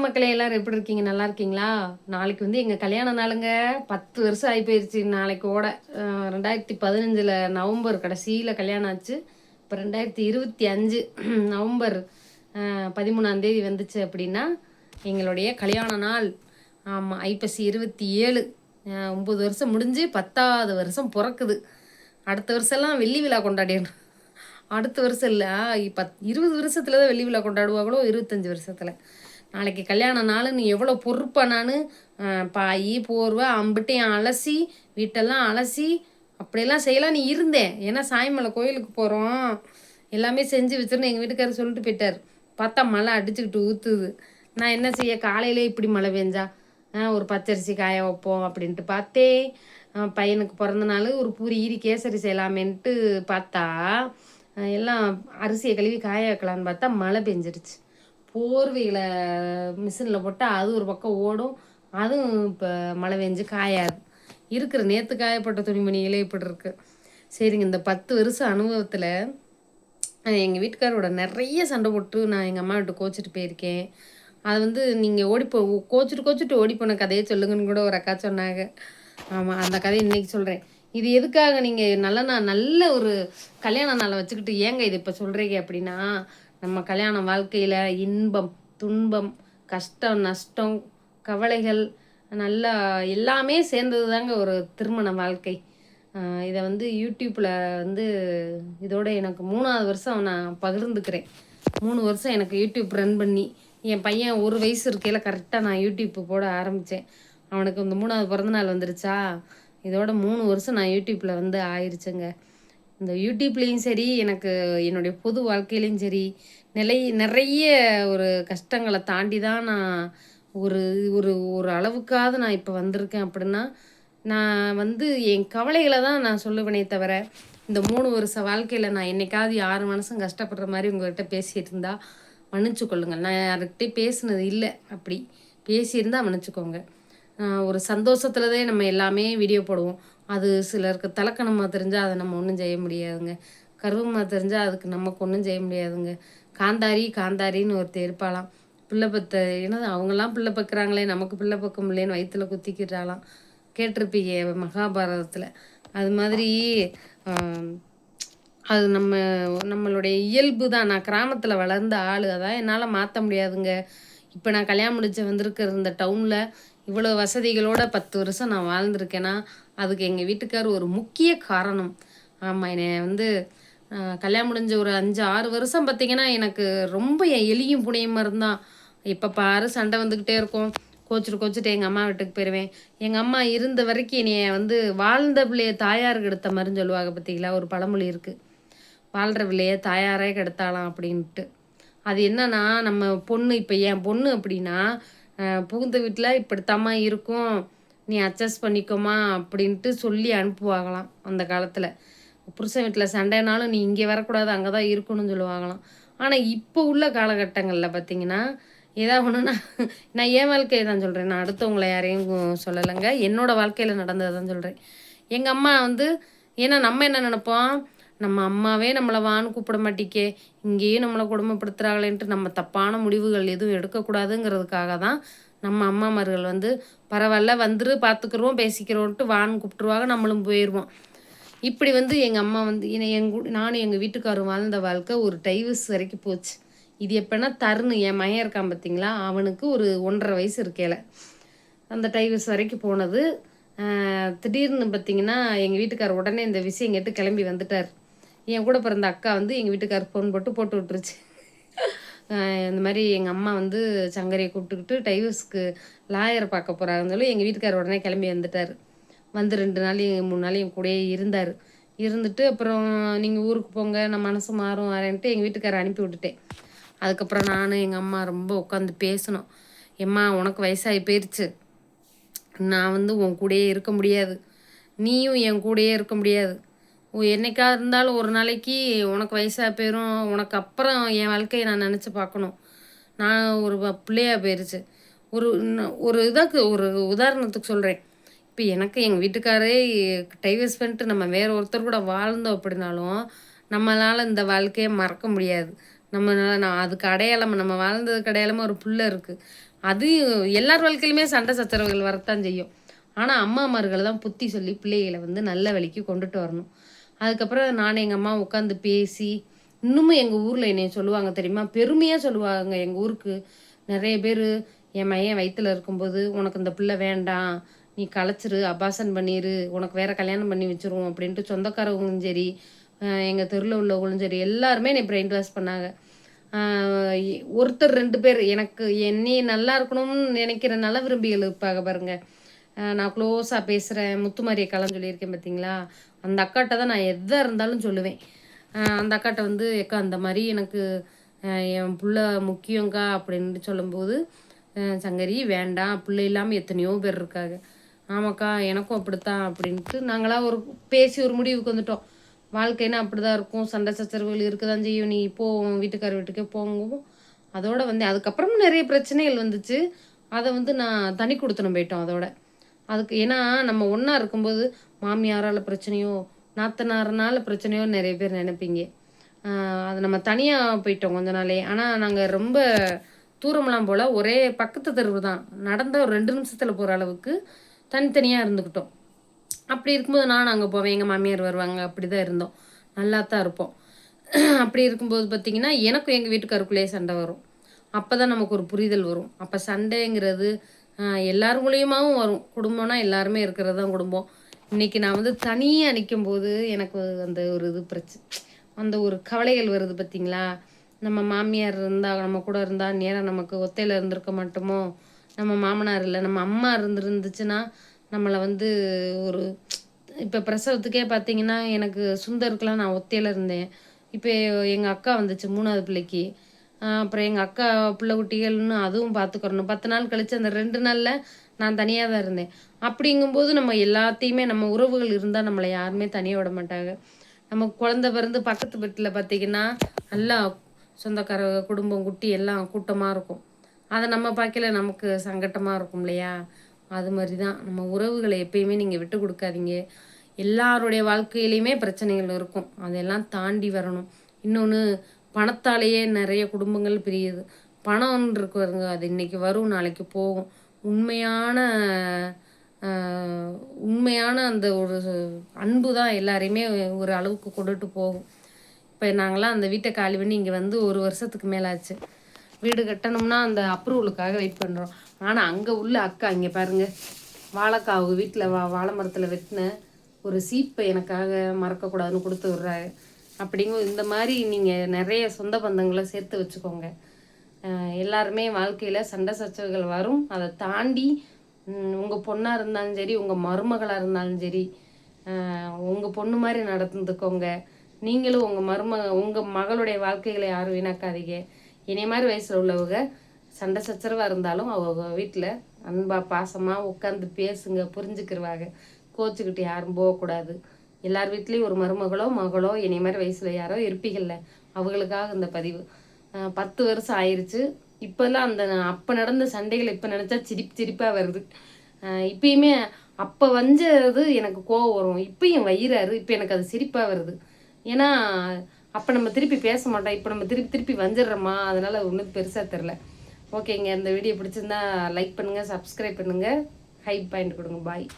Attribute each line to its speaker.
Speaker 1: வணக்கம் மக்களே எல்லாரும் எப்படி இருக்கீங்க நல்லா இருக்கீங்களா நாளைக்கு வந்து எங்கள் கல்யாண நாளுங்க பத்து வருஷம் ஆகி போயிடுச்சு நாளைக்கோட ரெண்டாயிரத்தி பதினஞ்சில் நவம்பர் கடைசியில் கல்யாணம் ஆச்சு இப்போ ரெண்டாயிரத்தி இருபத்தி அஞ்சு நவம்பர் பதிமூணாந்தேதி வந்துச்சு அப்படின்னா எங்களுடைய கல்யாண நாள் ஆமாம் ஐப்பசி இருபத்தி ஏழு ஒம்பது வருஷம் முடிஞ்சு பத்தாவது வருஷம் பிறக்குது அடுத்த வருஷம்லாம் வெள்ளி விழா கொண்டாடி அடுத்த வருஷம் இல்லை பத் இருபது வருஷத்துல தான் வெள்ளி விழா கொண்டாடுவாங்களோ இருபத்தஞ்சி வருஷத்தில் நாளைக்கு கல்யாண நாள் நீ எவ்வளோ பொறுப்பாக நான் பாய் போர்வை அம்பிட்டையும் அலசி வீட்டெல்லாம் அலசி அப்படியெல்லாம் செய்யலாம் நீ இருந்தேன் ஏன்னா சாய்மலை கோயிலுக்கு போகிறோம் எல்லாமே செஞ்சு வச்சுருன்னு எங்கள் வீட்டுக்காரர் சொல்லிட்டு போயிட்டார் பார்த்தா மழை அடிச்சுக்கிட்டு ஊற்றுது நான் என்ன செய்ய காலையிலே இப்படி மழை பெஞ்சா ஒரு பச்சரிசி காய வைப்போம் அப்படின்ட்டு பார்த்தே பையனுக்கு பிறந்த நாள் ஒரு பூரி ஈரி கேசரி செய்யலாமேன்ட்டு பார்த்தா எல்லாம் அரிசியை கழுவி காய வைக்கலான்னு பார்த்தா மழை பெஞ்சிருச்சு போர்வையில் மிஷினில் போட்டால் அது ஒரு பக்கம் ஓடும் அதுவும் இப்போ மழை பெஞ்சு காயாது இருக்கிற நேற்று காயப்பட்ட துணிமணிகளே இப்படி இருக்கு சரிங்க இந்த பத்து வருஷம் அனுபவத்தில் எங்கள் வீட்டுக்காரோட நிறைய சண்டை போட்டு நான் எங்கள் அம்மா கோச்சிட்டு போயிருக்கேன் அது வந்து நீங்கள் ஓடிப்போ கோச்சிட்டு கோச்சிட்டு ஓடி போன கதையை சொல்லுங்கன்னு கூட ஒரு அக்கா சொன்னாங்க ஆமாம் அந்த கதையை இன்றைக்கி சொல்கிறேன் இது எதுக்காக நீங்கள் நல்ல நான் நல்ல ஒரு கல்யாண நாளை வச்சுக்கிட்டு ஏங்க இது இப்போ சொல்கிறீங்க அப்படின்னா நம்ம கல்யாண வாழ்க்கையில் இன்பம் துன்பம் கஷ்டம் நஷ்டம் கவலைகள் நல்லா எல்லாமே சேர்ந்தது தாங்க ஒரு திருமண வாழ்க்கை இதை வந்து யூடியூப்பில் வந்து இதோட எனக்கு மூணாவது வருஷம் நான் பகிர்ந்துக்கிறேன் மூணு வருஷம் எனக்கு யூடியூப் ரன் பண்ணி என் பையன் ஒரு வயசு இருக்கையில் கரெக்டாக நான் யூடியூப்பு போட ஆரம்பித்தேன் அவனுக்கு இந்த மூணாவது பிறந்தநாள் வந்துருச்சா இதோட மூணு வருஷம் நான் யூடியூப்பில் வந்து ஆயிடுச்சுங்க இந்த யூடியூப்லேயும் சரி எனக்கு என்னுடைய பொது வாழ்க்கையிலையும் சரி நிலை நிறைய ஒரு கஷ்டங்களை தாண்டி தான் நான் ஒரு ஒரு ஒரு அளவுக்காவது நான் இப்போ வந்திருக்கேன் அப்படின்னா நான் வந்து என் கவலைகளை தான் நான் சொல்லுவேனே தவிர இந்த மூணு வருஷ வாழ்க்கையில் நான் என்னைக்காவது யார் மனசும் கஷ்டப்படுற மாதிரி உங்கள்கிட்ட பேசிகிட்டு இருந்தா மன்னிச்சு கொள்ளுங்கள் நான் யார்கிட்டே பேசினது இல்லை அப்படி பேசியிருந்தால் மன்னிச்சுக்கோங்க ஒரு சந்தோஷத்தில் தான் நம்ம எல்லாமே வீடியோ போடுவோம் அது சிலருக்கு தலக்கணமாக தெரிஞ்சால் அதை நம்ம ஒன்றும் செய்ய முடியாதுங்க கருவமாக தெரிஞ்சால் அதுக்கு நமக்கு ஒன்றும் செய்ய முடியாதுங்க காந்தாரி காந்தாரின்னு ஒருத்தர் இருப்பாளாம் பிள்ளை பத்த ஏன்னா அவங்கெல்லாம் பிள்ளை பார்க்குறாங்களே நமக்கு பிள்ளை பக்கம் முடியலன்னு வயிற்றில் குத்திக்கிறாளாம் கேட்டிருப்பீங்க மகாபாரதத்தில் அது மாதிரி அது நம்ம நம்மளுடைய இயல்பு தான் நான் கிராமத்தில் வளர்ந்த ஆள் அதான் என்னால் மாற்ற முடியாதுங்க இப்போ நான் கல்யாணம் முடிச்சு வந்திருக்கிற இந்த டவுனில் இவ்வளோ வசதிகளோட பத்து வருஷம் நான் வாழ்ந்திருக்கேன்னா அதுக்கு எங்கள் வீட்டுக்கார் ஒரு முக்கிய காரணம் ஆமாம் என்னை வந்து கல்யாணம் முடிஞ்ச ஒரு அஞ்சு ஆறு வருஷம் பார்த்திங்கன்னா எனக்கு ரொம்ப எலியும் புனையுமா இருந்தான் இப்போ பாரு சண்டை வந்துக்கிட்டே இருக்கும் கோச்சிட்டு கோச்சிட்டு எங்கள் அம்மா வீட்டுக்கு போயிடுவேன் எங்கள் அம்மா இருந்த வரைக்கும் என்னைய வந்து வாழ்ந்த பிள்ளைய தாயாருக்கு எடுத்த மாதிரின்னு சொல்லுவாங்க பார்த்தீங்களா ஒரு பழமொழி இருக்குது வாழ்கிற பிள்ளைய தாயாரே கெடுத்தாலாம் அப்படின்ட்டு அது என்னன்னா நம்ம பொண்ணு இப்போ என் பொண்ணு அப்படின்னா புகுந்த வீட்டில் இப்படித்தாம்மா இருக்கும் நீ அட்ஜஸ்ட் பண்ணிக்கோமா அப்படின்ட்டு சொல்லி அனுப்புவாங்களாம் அந்த காலத்தில் புருஷன் வீட்டில் சண்டைனாலும் நீ இங்கே வரக்கூடாது அங்கே தான் இருக்கணும்னு சொல்லுவாங்களாம் ஆனால் இப்போ உள்ள காலகட்டங்களில் பார்த்தீங்கன்னா ஏதா ஒன்றுன்னா நான் என் வாழ்க்கையை தான் சொல்கிறேன் நான் அடுத்தவங்களை யாரையும் சொல்லலைங்க என்னோடய வாழ்க்கையில் நடந்ததை தான் சொல்கிறேன் எங்கள் அம்மா வந்து ஏன்னா நம்ம என்ன நினப்போம் நம்ம அம்மாவே நம்மளை வான்னு கூப்பிட மாட்டிக்கே இங்கேயும் நம்மளை கொடுமைப்படுத்துகிறாங்களேன்ட்டு நம்ம தப்பான முடிவுகள் எதுவும் எடுக்கக்கூடாதுங்கிறதுக்காக தான் நம்ம அம்மாமார்கள் வந்து பரவாயில்ல வந்துரு பார்த்துக்குறோம் பேசிக்கிறோன்ட்டு வான்னு கூப்பிட்டுருவாங்க நம்மளும் போயிடுவோம் இப்படி வந்து எங்கள் அம்மா வந்து என் நானும் எங்கள் வீட்டுக்காரும் வாழ்ந்த வாழ்க்கை ஒரு டைவர்ஸ் வரைக்கும் போச்சு இது எப்படின்னா தருணு என் மகன் இருக்கான் பார்த்தீங்களா அவனுக்கு ஒரு ஒன்றரை வயசு இருக்கையில் அந்த டைவர்ஸ் வரைக்கும் போனது திடீர்னு பார்த்தீங்கன்னா எங்கள் வீட்டுக்கார் உடனே இந்த விஷயம் கேட்டு கிளம்பி வந்துட்டார் என் கூட பிறந்த அக்கா வந்து எங்கள் வீட்டுக்காரர் ஃபோன் போட்டு போட்டு விட்டுருச்சு இந்த மாதிரி எங்கள் அம்மா வந்து சங்கரையை கூப்பிட்டுக்கிட்டு டைவர்ஸ்க்கு லாயர் பார்க்க போகிறாருந்தாலும் எங்கள் வீட்டுக்காரர் உடனே கிளம்பி வந்துட்டார் வந்து ரெண்டு நாள் மூணு நாள் என் கூடயே இருந்தார் இருந்துட்டு அப்புறம் நீங்கள் ஊருக்கு போங்க நான் மனசு மாறும் வரேன்ட்டு எங்கள் வீட்டுக்காரர் அனுப்பி விட்டுட்டேன் அதுக்கப்புறம் நான் எங்கள் அம்மா ரொம்ப உட்காந்து பேசணும் எம்மா உனக்கு வயசாகி போயிடுச்சு நான் வந்து உன் கூடயே இருக்க முடியாது நீயும் என் கூடயே இருக்க முடியாது என்னைக்கா இருந்தாலும் ஒரு நாளைக்கு உனக்கு வயசாக போயிடும் உனக்கு அப்புறம் என் வாழ்க்கையை நான் நினச்சி பார்க்கணும் நான் ஒரு பிள்ளையாக போயிருச்சு ஒரு ஒரு இதாக்கு ஒரு உதாரணத்துக்கு சொல்கிறேன் இப்போ எனக்கு எங்கள் வீட்டுக்காரே டைவர்ஸ் பண்ணிட்டு நம்ம வேறு ஒருத்தர் கூட வாழ்ந்தோம் அப்படின்னாலும் நம்மளால் இந்த வாழ்க்கையை மறக்க முடியாது நம்மளால் நான் அதுக்கு அடையாளம் நம்ம வாழ்ந்ததுக்கு அடையாளமாக ஒரு புள்ள இருக்குது அது எல்லார் வாழ்க்கையிலுமே சண்டை சச்சரவுகள் வரத்தான் செய்யும் ஆனால் அம்மாமார்கள் தான் புத்தி சொல்லி பிள்ளைகளை வந்து நல்ல வழிக்கு கொண்டுட்டு வரணும் அதுக்கப்புறம் நானும் எங்கள் அம்மா உட்காந்து பேசி இன்னமும் எங்கள் ஊரில் என்னை சொல்லுவாங்க தெரியுமா பெருமையாக சொல்லுவாங்க எங்கள் ஊருக்கு நிறைய பேர் என் மையன் வயிற்றுல இருக்கும்போது உனக்கு இந்த பிள்ளை வேண்டாம் நீ களைச்சிரு அபாசன் பண்ணிடு உனக்கு வேற கல்யாணம் பண்ணி வச்சிருவோம் அப்படின்ட்டு சொந்தக்காரவங்களும் சரி எங்கள் தெருவில் உள்ளவங்களும் சரி எல்லாருமே என்னை பிரெயின் வாஷ் பண்ணாங்க ஒருத்தர் ரெண்டு பேர் எனக்கு என்னையே நல்லா இருக்கணும்னு நினைக்கிற நல்ல விரும்பிகள் இருப்பாங்க பாருங்கள் நான் க்ளோஸாக பேசுகிறேன் முத்துமாரி அக்காலாம் சொல்லியிருக்கேன் பார்த்தீங்களா அந்த அக்காட்ட தான் நான் எதாக இருந்தாலும் சொல்லுவேன் அந்த அக்காட்ட வந்து எக்கா அந்த மாதிரி எனக்கு என் பிள்ளை முக்கியங்கா அப்படின்னு சொல்லும்போது சங்கரி வேண்டாம் பிள்ளை இல்லாமல் எத்தனையோ பேர் இருக்காங்க ஆமாக்கா எனக்கும் அப்படித்தான் அப்படின்ட்டு நாங்களாம் ஒரு பேசி ஒரு முடிவுக்கு வந்துட்டோம் வாழ்க்கைன்னா அப்படி தான் இருக்கும் சண்டை சச்சரவுகள் இருக்க தான் செய்யும் நீ இப்போ வீட்டுக்கார வீட்டுக்கே போங்கவும் அதோட வந்து அதுக்கப்புறமும் நிறைய பிரச்சனைகள் வந்துச்சு அதை வந்து நான் தனி கொடுத்தனும் போயிட்டோம் அதோட அதுக்கு ஏன்னா நம்ம ஒன்றா இருக்கும்போது மாமியாரால் பிரச்சனையோ நாத்தனாரனால் பிரச்சனையோ நிறைய பேர் நினைப்பீங்க அது நம்ம தனியாக போயிட்டோம் கொஞ்ச நாளே ஆனால் நாங்கள் ரொம்ப தூரமெல்லாம் போல் ஒரே பக்கத்து தெருவு தான் நடந்த ஒரு ரெண்டு நிமிஷத்தில் போகிற அளவுக்கு தனித்தனியாக இருந்துக்கிட்டோம் அப்படி இருக்கும்போது நான் அங்கே போவேன் எங்கள் மாமியார் வருவாங்க அப்படி தான் இருந்தோம் நல்லா தான் இருப்போம் அப்படி இருக்கும்போது பார்த்திங்கன்னா எனக்கும் எங்கள் வீட்டுக்காருக்குள்ளேயே சண்டை வரும் அப்போ தான் நமக்கு ஒரு புரிதல் வரும் அப்போ சண்டைங்கிறது எல்லார் மூலியமாகவும் வரும் குடும்பம்னா எல்லாருமே இருக்கிறது தான் குடும்பம் இன்னைக்கு நான் வந்து தனியாக நிற்கும் போது எனக்கு அந்த ஒரு இது பிரச்சனை அந்த ஒரு கவலைகள் வருது பார்த்தீங்களா நம்ம மாமியார் இருந்தால் நம்ம கூட இருந்தால் நேராக நமக்கு ஒத்தையில் இருந்திருக்க மாட்டோமோ நம்ம மாமனார் இல்லை நம்ம அம்மா இருந்துருந்துச்சுன்னா நம்மளை வந்து ஒரு இப்போ பிரசவத்துக்கே பார்த்தீங்கன்னா எனக்கு சுந்தருக்கெலாம் நான் ஒத்தையில் இருந்தேன் இப்போ எங்கள் அக்கா வந்துச்சு மூணாவது பிள்ளைக்கு அப்புறம் எங்கள் அக்கா பிள்ளை குட்டிகள்னு அதுவும் பார்த்துக்கிறணும் பத்து நாள் கழித்து அந்த ரெண்டு நாளில் நான் தனியாக தான் இருந்தேன் அப்படிங்கும்போது நம்ம எல்லாத்தையுமே நம்ம உறவுகள் இருந்தால் நம்மளை யாருமே தனியாக விட மாட்டாங்க நம்ம குழந்தை பிறந்து பக்கத்து வீட்டில் பார்த்தீங்கன்னா நல்லா சொந்தக்கார குடும்பம் குட்டி எல்லாம் கூட்டமாக இருக்கும் அதை நம்ம பார்க்கல நமக்கு சங்கட்டமாக இருக்கும் இல்லையா அது மாதிரி தான் நம்ம உறவுகளை எப்பயுமே நீங்கள் விட்டு கொடுக்காதீங்க எல்லாருடைய வாழ்க்கையிலையுமே பிரச்சனைகள் இருக்கும் அதெல்லாம் தாண்டி வரணும் இன்னொன்று பணத்தாலேயே நிறைய குடும்பங்கள் பிரியுது பணம் இருக்கு வருங்க அது இன்றைக்கி வரும் நாளைக்கு போகும் உண்மையான உண்மையான அந்த ஒரு அன்பு தான் எல்லாரையுமே ஒரு அளவுக்கு கொண்டுட்டு போகும் இப்போ நாங்களாம் அந்த வீட்டை காலி பண்ணி இங்கே வந்து ஒரு வருஷத்துக்கு மேலே ஆச்சு வீடு கட்டணும்னா அந்த அப்ரூவலுக்காக வெயிட் பண்ணுறோம் ஆனால் அங்கே உள்ள அக்கா இங்கே பாருங்கள் வாழைக்காவு வீட்டில் வா வாழை மரத்தில் வெட்டின ஒரு சீப்பை எனக்காக மறக்கக்கூடாதுன்னு கொடுத்து விட்றாரு அப்படிங்க இந்த மாதிரி நீங்கள் நிறைய சொந்த பந்தங்களை சேர்த்து வச்சுக்கோங்க எல்லாருமே வாழ்க்கையில் சண்டை சச்சரவுகள் வரும் அதை தாண்டி உங்கள் பொண்ணாக இருந்தாலும் சரி உங்கள் மருமகளாக இருந்தாலும் சரி உங்கள் பொண்ணு மாதிரி நடந்துக்கோங்க நீங்களும் உங்கள் மரும உங்கள் மகளுடைய வாழ்க்கைகளை யாரும் வீணாக்காதீங்க இனி மாதிரி வயசில் உள்ளவங்க சண்டை சச்சரவாக இருந்தாலும் அவங்க வீட்டில் அன்பாக பாசமாக உட்காந்து பேசுங்க புரிஞ்சுக்கிடுவாங்க கோச்சுக்கிட்டு யாரும் போகக்கூடாது எல்லார் வீட்லேயும் ஒரு மருமகளோ மகளோ இனி மாதிரி வயசில் யாரோ இருப்பீங்கள்ல அவங்களுக்காக இந்த பதிவு பத்து வருஷம் ஆயிடுச்சு இப்போல்லாம் அந்த அப்போ நடந்த சண்டைகள் இப்போ நினச்சா சிரிப்பு சிரிப்பாக வருது இப்பயுமே அப்போ வஞ்சது எனக்கு கோவம் வரும் இப்பயும் வயிறாரு இப்போ எனக்கு அது சிரிப்பாக வருது ஏன்னா அப்போ நம்ம திருப்பி பேச மாட்டோம் இப்போ நம்ம திருப்பி திருப்பி வஞ்சிடுறோமா அதனால் ஒன்றும் பெருசாக தெரில ஓகேங்க இந்த வீடியோ பிடிச்சிருந்தா லைக் பண்ணுங்கள் சப்ஸ்கிரைப் பண்ணுங்கள் ஹைப் பாயிண்ட் கொடுங்க பாய்